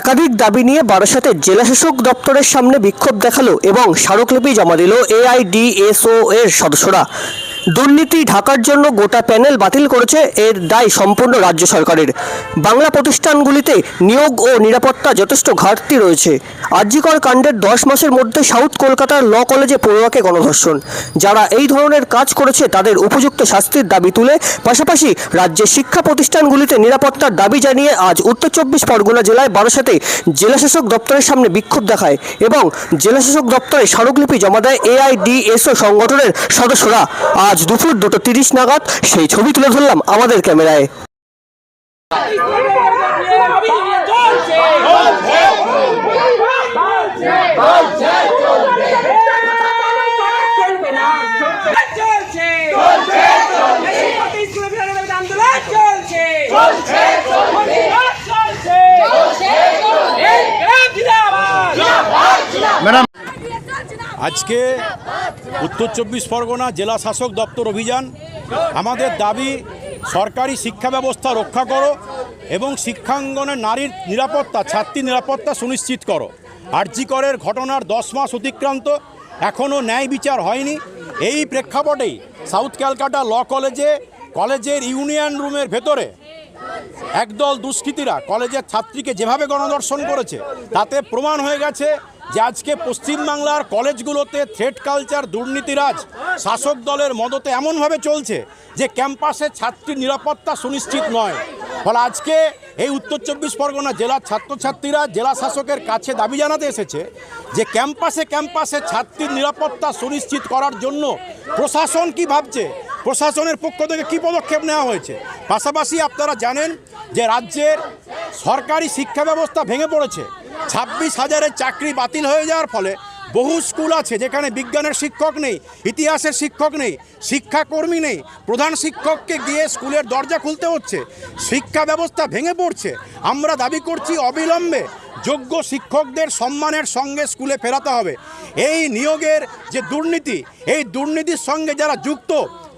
একাধিক দাবি নিয়ে বারাসাতে জেলাশাসক দপ্তরের সামনে বিক্ষোভ দেখাল এবং স্মারকলিপি জমা দিল এআইডিএসও এর সদস্যরা। দুর্নীতি ঢাকার জন্য গোটা প্যানেল বাতিল করেছে এর দায় সম্পূর্ণ রাজ্য সরকারের। বাংলা প্রতিষ্ঠানগুলিতে নিয়োগ ও নিরাপত্তা যথেষ্ট ঘাটতি রয়েছে। আর্যিকর কাণ্ডের দশ মাসের মধ্যে সাউথ কলকাতার ল কলেজে পড়ুয়াকে গণধর্ষণ। যারা এই ধরনের কাজ করেছে তাদের উপযুক্ত শাস্তির দাবি তুলে পাশাপাশি রাজ্যের শিক্ষা প্রতিষ্ঠানগুলিতে নিরাপত্তার দাবি জানিয়ে আজ উত্তর চব্বিশ পরগনা জেলায় বারাসাতে জেলাশাসক দপ্তরের সামনে বিক্ষোভ দেখায় এবং জেলাশাসক দপ্তরে স্মারকলিপি জমা দেয় এআইডিএসও সংগঠনের সদস্যরা। আজ দুপুর দুটো তিরিশ নাগাদ সেই ছবি তুলে ধরলাম আমাদের ক্যামেরায় চলবে না চলছে চলছে স্কুলে ফেরানোর দাবিতে আন্দোলন চলছে চলছে চলছে এই গ্রাম জিন্দাবাদ আজকে উত্তর চব্বিশ পরগনা জেলা শাসক দপ্তর অভিযান। আমাদের দাবি, সরকারি শিক্ষা ব্যবস্থা রক্ষা করো এবং শিক্ষাঙ্গনে নারীর নিরাপত্তা, ছাত্রী নিরাপত্তা সুনিশ্চিত করো। আর্যিকরের ঘটনার দশ মাস অতিক্রান্ত, এখনও ন্যায় বিচার হয়নি। এই প্রেক্ষাপটেই সাউথ ক্যালকাটা ল কলেজে, কলেজের ইউনিয়ন রুমের ভেতরে একদল দুষ্কৃতীরা কলেজের ছাত্রীকে যেভাবে গণদর্শন করেছে, তাতে প্রমাণ হয়ে গেছে যে আজকে পশ্চিমবাংলার কলেজগুলোতে থ্রেড কালচার দুর্নীতিরাজ শাসক দলের মদতে এমনভাবে চলছে যে ক্যাম্পাসে ছাত্রীর নিরাপত্তা সুনিশ্চিত নয়। ফলে আজকে এই উত্তর চব্বিশ পরগনা জেলার ছাত্রছাত্রীরা জেলা শাসকের কাছে দাবি জানাতে এসেছে যে ক্যাম্পাসে ক্যাম্পাসে ছাত্রীর নিরাপত্তা সুনিশ্চিত করার জন্য প্রশাসন কি ভাবছে? প্রশাসনের পক্ষ থেকে কী পদক্ষেপ নেওয়া হয়েছে? পাশাপাশি আপনারা জানেন যে রাজ্যের সরকারি শিক্ষা ব্যবস্থা ভেঙে পড়েছে। ছাব্বিশ হাজারের চাকরি বাতিল হয়ে যাওয়ার ফলে বহু স্কুল আছে যেখানে বিজ্ঞানের শিক্ষক নেই, ইতিহাসের শিক্ষক নেই, শিক্ষাকর্মী নেই। প্রধান শিক্ষককে গিয়ে স্কুলের দরজা খুলতে হচ্ছে। শিক্ষা ব্যবস্থা ভেঙে পড়ছে। আমরা দাবি করছি অবিলম্বে যোগ্য শিক্ষকদের সম্মানের সঙ্গে স্কুলে ফেরাতে হবে। এই নিয়োগের যে দুর্নীতি, এই দুর্নীতির সঙ্গে যারা যুক্ত,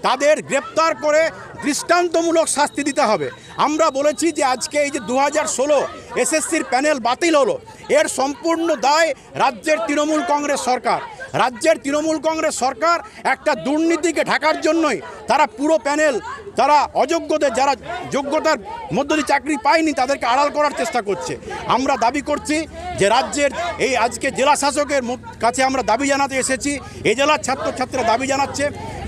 তাদের গ্রেপ্তার করে দৃষ্টান্তমূলক শাস্তি দিতে হবে। আমরা বলেছি যে আজকে এই যে দু হাজার ষোলো এসএসসির প্যানেল বাতিল হলো, এর সম্পূর্ণ দায় রাজ্যের তৃণমূল কংগ্রেস সরকার। রাজ্যের তৃণমূল কংগ্রেস সরকার একটা দুর্নীতিকে ঢাকার জন্যই তারা পুরো প্যানেল, তারা অযোগ্যদের, যারা যোগ্যতার মধ্য দিয়ে চাকরি পায়নি, তাদেরকে আড়াল করার চেষ্টা করছে। আমরা দাবি করছি যে রাজ্যের এই আজকে জেলা শাসকের কাছে আমরা দাবি জানাতে এসেছি। এই জেলার ছাত্রছাত্রীরা দাবি জানাচ্ছে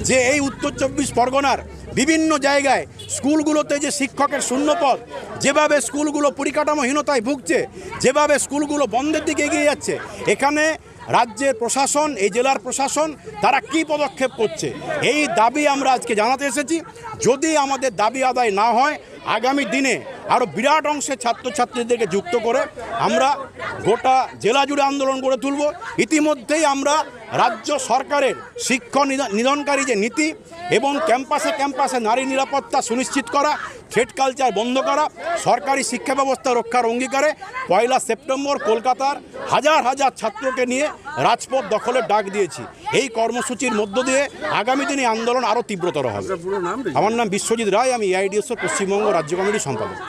যে এই উত্তর চব্বিশ পরগনার বিভিন্ন জায়গায় স্কুলগুলোতে যে শিক্ষকের শূন্যপদ, যেভাবে স্কুলগুলো পরিকাঠামোহীনতায় ভুগছে, যেভাবে স্কুলগুলো বন্ধের দিকে এগিয়ে যাচ্ছে, এখানে রাজ্যের প্রশাসন, এই জেলার প্রশাসন, তারা কি পদক্ষেপ করছে? এই দাবি আমরা আজকে জানাতে এসেছি। যদি আমাদের দাবি আদায় না হয় আগামী দিনে আরও বিরাট অংশে ছাত্রছাত্রীদেরকে যুক্ত করে আমরা গোটা জেলা জুড়ে আন্দোলন গড়ে তুলব। ইতিমধ্যেই আমরা রাজ্য সরকারের শিক্ষক নিধ- নিধনকারী যে নীতি এবং ক্যাম্পাসে ক্যাম্পাসে নারী নিরাপত্তা সুনিশ্চিত করা থ্রেড কালচার বন্ধ করা সরকারি শিক্ষা ব্যবস্থা রক্ষার অঙ্গীকারে পয়লা সেপ্টেম্বর কলকাতার হাজার হাজার ছাত্রকে নিয়ে রাজপথ দখলের ডাক দিয়েছি। এই কর্মসূচির মধ্য দিয়ে আগামী দিনে আন্দোলন আরও তীব্রতর হবে। আমার নাম বিশ্বজিৎ রায় আমি এআইডিএসও পশ্চিমবঙ্গ রাজ্য কমিটির সম্পাদক।